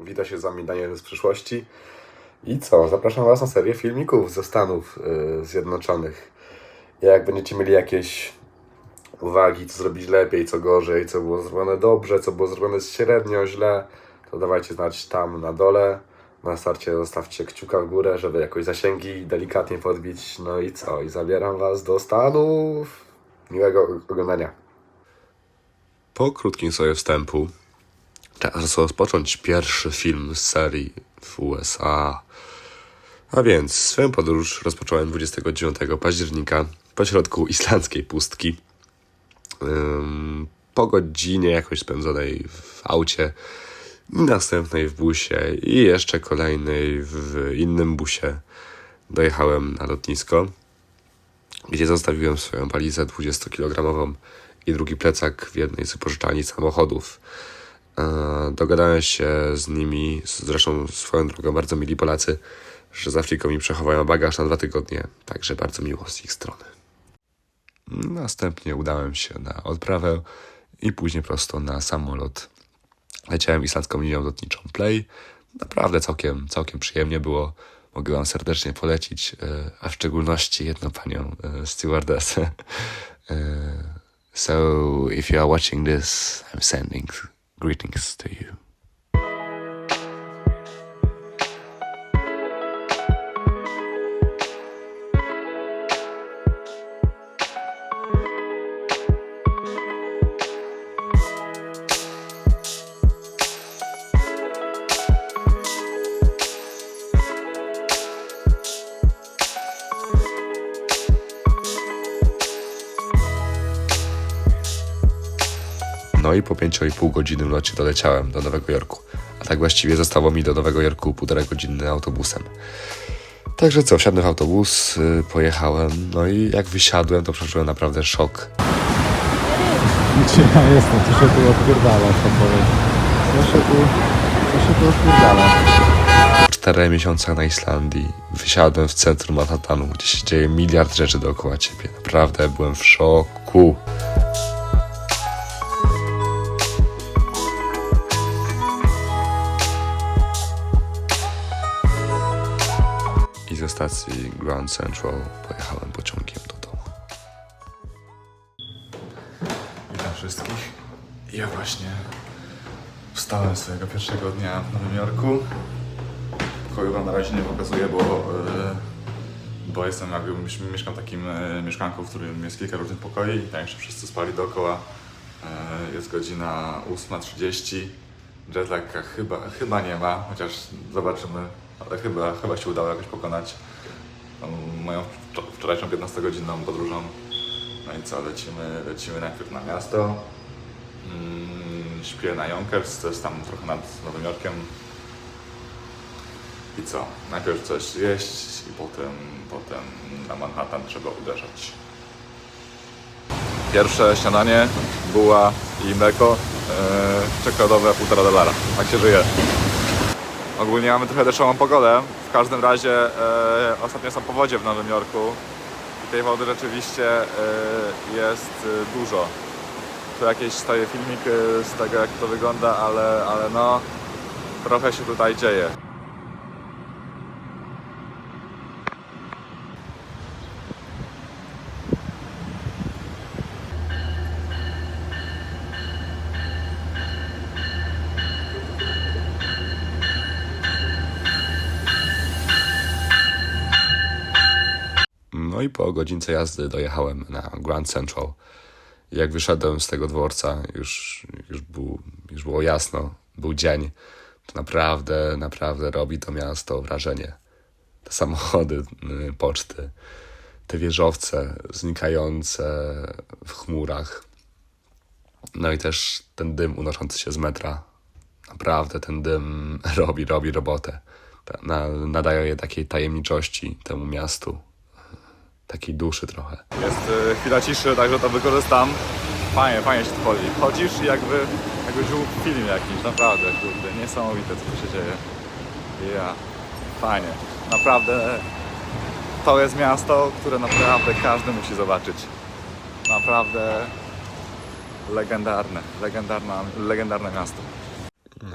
Wita się z wami Daniel z przyszłości. I co? Zapraszam was na serię filmików ze Stanów y, Zjednoczonych. Jak będziecie mieli jakieś uwagi, co zrobić lepiej, co gorzej, co było zrobione dobrze, co było zrobione średnio, źle, to dawajcie znać tam na dole. Na starcie zostawcie kciuka w górę, żeby jakoś zasięgi delikatnie podbić. No i co? I zabieram was do Stanów. Miłego oglądania. Po krótkim sobie wstępu czas rozpocząć pierwszy film z serii w USA. A więc swoją podróż rozpocząłem 29 października pośrodku islandzkiej pustki. Ym, po godzinie jakoś spędzonej w aucie, następnej w busie i jeszcze kolejnej w innym busie dojechałem na lotnisko, gdzie zostawiłem swoją walizę 20-kilogramową i drugi plecak w jednej z wypożyczalni samochodów. E, Dogadałem się z nimi, zresztą swoją drogą bardzo mili Polacy, że z Afriką mi przechowają bagaż na dwa tygodnie, także bardzo miło z ich strony. Następnie udałem się na odprawę i później prosto na samolot. Leciałem islandzką linią lotniczą Play. Naprawdę całkiem, całkiem przyjemnie było. Mogę Wam serdecznie polecić, e, a w szczególności jedną panią e, stewardess. E, So, if you are watching this, I'm sending greetings to you. No i po 5,5 godzinnym locie doleciałem do Nowego Jorku. A tak właściwie zostało mi do Nowego Jorku półtora godziny autobusem. Także co, wsiadłem w autobus, y, pojechałem, no i jak wysiadłem, to przeżyłem naprawdę szok. Gdzie ja jestem? Co się tu odpierdala, co powiem? Co się tu, co się tu odpierdala? Po czterech miesiącach na Islandii wysiadłem w centrum Manhattanu, gdzie się dzieje miliard rzeczy dookoła ciebie. Naprawdę byłem w szoku. Stacji Grand Central pojechałem pociągiem do domu. Witam wszystkich. Ja właśnie wstałem swojego pierwszego dnia w Nowym Jorku. Pokoju wam na razie nie pokazuję, bo, e, bo jestem jakby mieszkam w takim e, mieszkanku, w którym jest kilka różnych pokoi i tam jeszcze wszyscy spali dookoła. E, Jest godzina 8.30. Jetlagga chyba, chyba nie ma, chociaż zobaczymy, ale chyba, chyba się udało jakoś pokonać moją wczo- wczorajszą 15-godzinną podróżą. No i co, lecimy, lecimy najpierw na miasto. Mm, śpię na Yonkers, jest tam trochę nad Nowym Jorkiem. I co? Najpierw coś zjeść i potem, potem na Manhattan trzeba uderzać. Pierwsze śniadanie, buła i mleko, e, czekoladowe 1,5 dolara. Tak się żyje. Ogólnie mamy trochę deszczową pogodę. W każdym razie e, ostatnio są powodzie w Nowym Jorku. I tej wody rzeczywiście e, jest e, dużo. Tu jakieś staje filmik e, z tego jak to wygląda, ale, ale no trochę się tutaj dzieje. I po godzince jazdy dojechałem na Grand Central. Jak wyszedłem z tego dworca, już, już, był, już było jasno, był dzień. To naprawdę, naprawdę robi to miasto wrażenie. Te samochody, y, poczty, te wieżowce znikające w chmurach. No i też ten dym unoszący się z metra. Naprawdę ten dym robi, robi robotę. Ta- Na, nadaje je takiej tajemniczości temu miastu takiej duszy trochę. Jest e, chwila ciszy, także to wykorzystam. Fajnie, fajnie się chodzi. Chodzisz i jakby, jakby był film jakiś, naprawdę, kurde, niesamowite co tu się dzieje. Ja, fajnie. Naprawdę to jest miasto, które naprawdę każdy musi zobaczyć. Naprawdę legendarne, legendarne, legendarne miasto.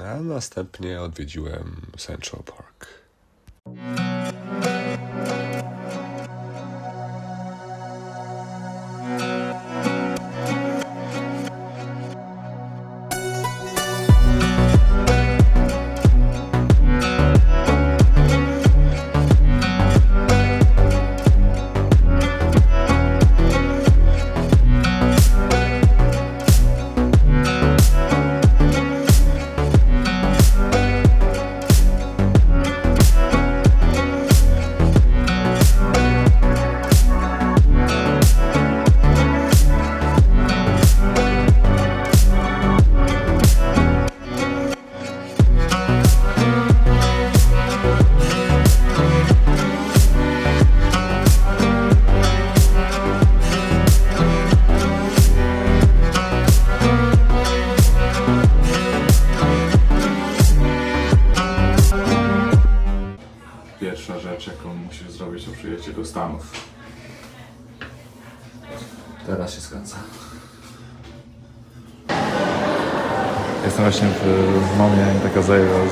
A następnie odwiedziłem Central Park.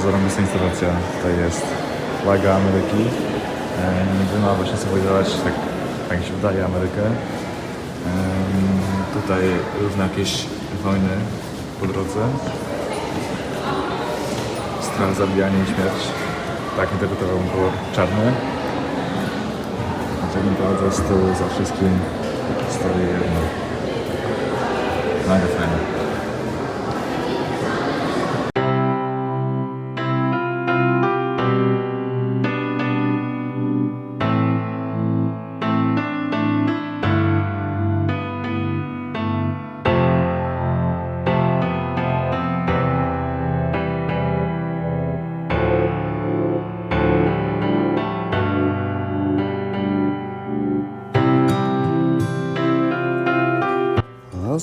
Zajęła zarobista instalacja. Tutaj jest flaga Ameryki. Ehm, ma właśnie symbolizować, tak, tak mi się wydaje, Amerykę. Tutaj różne jakieś wojny po drodze. Strach, zabijanie i śmierć. Tak interpretował kolor czarny. A tak naprawdę z tyłu za wszystkim stoi jedno. Mega fajne.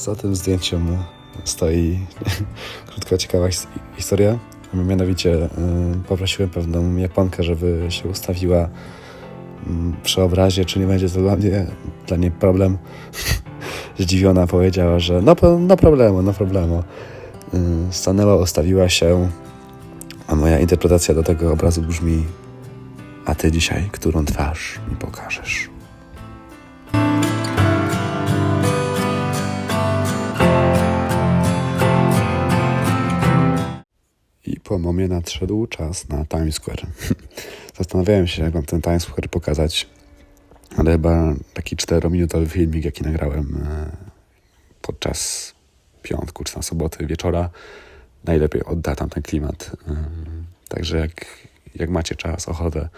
Za tym zdjęciem stoi krótka, ciekawa his- historia. Mianowicie y, poprosiłem pewną Japonkę, żeby się ustawiła mm, przy obrazie, czy nie będzie to dla mnie, dla niej problem. Zdziwiona powiedziała, że no, no problemu, no problemu. Y, Stanęła, ustawiła się, a moja interpretacja do tego obrazu brzmi a ty dzisiaj, którą twarz mi pokażesz? Momie nadszedł czas na Times Square. Zastanawiałem się, jak mam ten Times Square pokazać, ale chyba taki czterominutowy filmik, jaki nagrałem e, podczas piątku czy na soboty wieczora, najlepiej odda tam ten klimat. E, Także jak, jak macie czas, ochotę,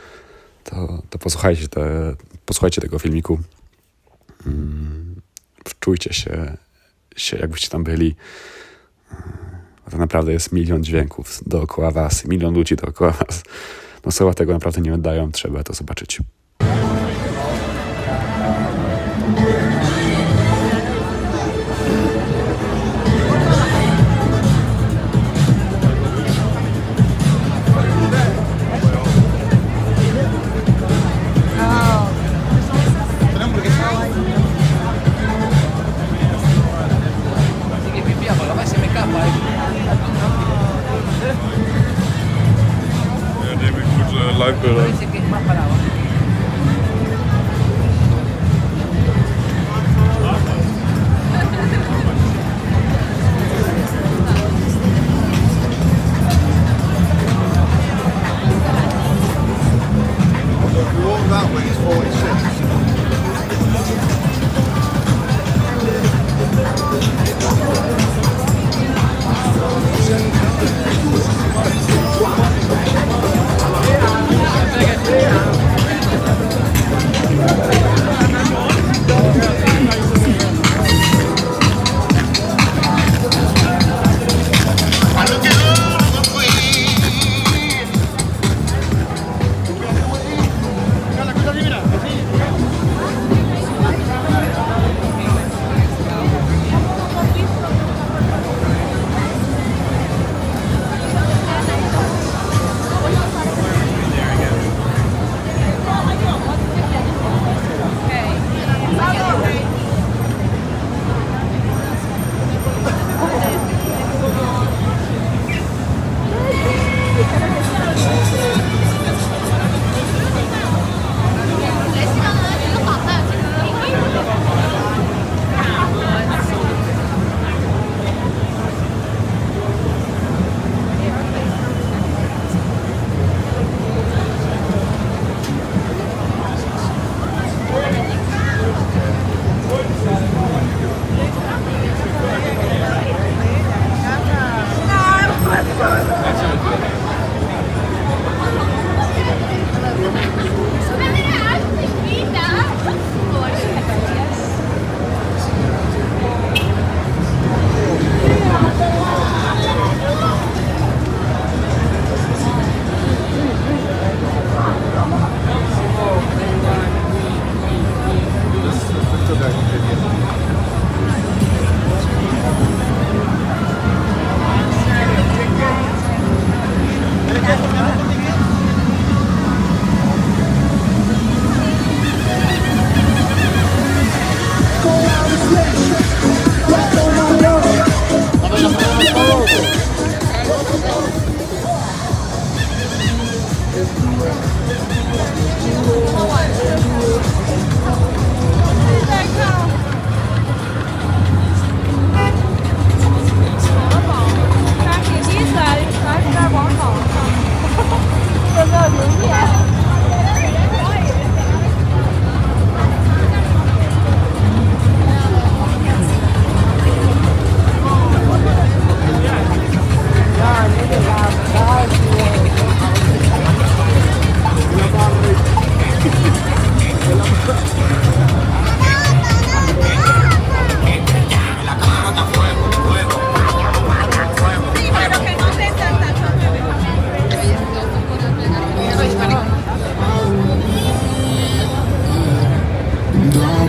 to, to posłuchajcie, te, posłuchajcie tego filmiku. Mm, Wczujcie się, się, jakbyście tam byli. Bo to naprawdę jest milion dźwięków dookoła was, milion ludzi dookoła was. No słowa tego naprawdę nie oddają, trzeba to zobaczyć.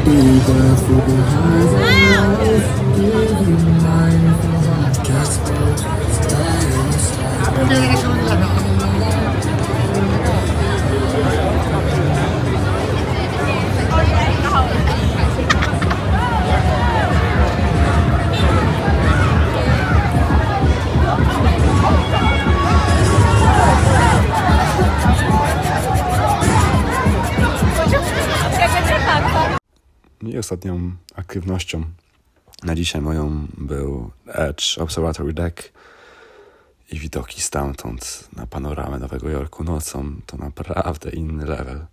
be there for the high. Ako talaga siya I ostatnią aktywnością na dzisiaj moją był Edge Observatory Deck i widoki stamtąd na panoramę Nowego Jorku nocą to naprawdę inny level.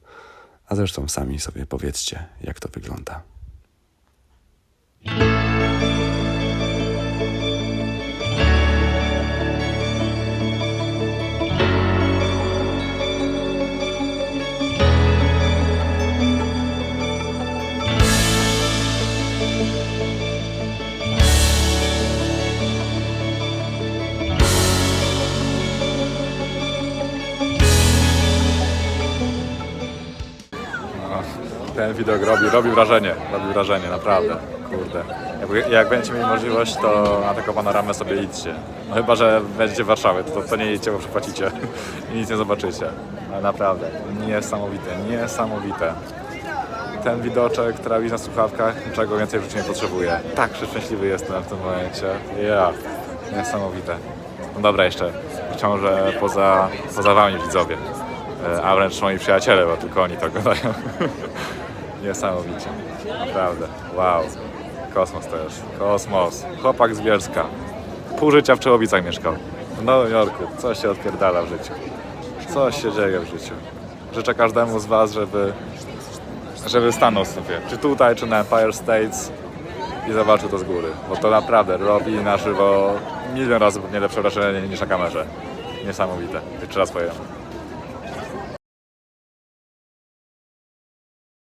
A zresztą sami sobie powiedzcie, jak to wygląda. Ten widok robi, robi wrażenie, robi wrażenie, naprawdę, kurde. Jak, jak będziecie mieli możliwość, to na taką panoramę sobie idźcie. No chyba, że będziecie w Warszawie, to, to nie idźcie, bo przepłacicie i nic nie zobaczycie. Ale naprawdę, niesamowite, niesamowite. Ten widoczek, trawić na słuchawkach, niczego więcej w życiu nie potrzebuję. Tak szczęśliwy jestem w tym momencie. Ja, niesamowite. No dobra, jeszcze ciążę poza, poza wami widzowie, E, a wręcz moi przyjaciele, bo tylko oni to oglądają. Niesamowicie. Naprawdę. Wow. Kosmos to jest. Kosmos. Chłopak z Bielska. Pół życia w Czołowicach mieszkał. W Nowym Jorku. Coś się odpierdala w życiu. Coś się dzieje w życiu. Życzę każdemu z Was, żeby, żeby stanął sobie. Czy tutaj, czy na Empire States i zobaczył to z góry. Bo to naprawdę robi na żywo milion razy pewnie lepsze wrażenie niż na kamerze. Niesamowite. Jeszcze raz powiem.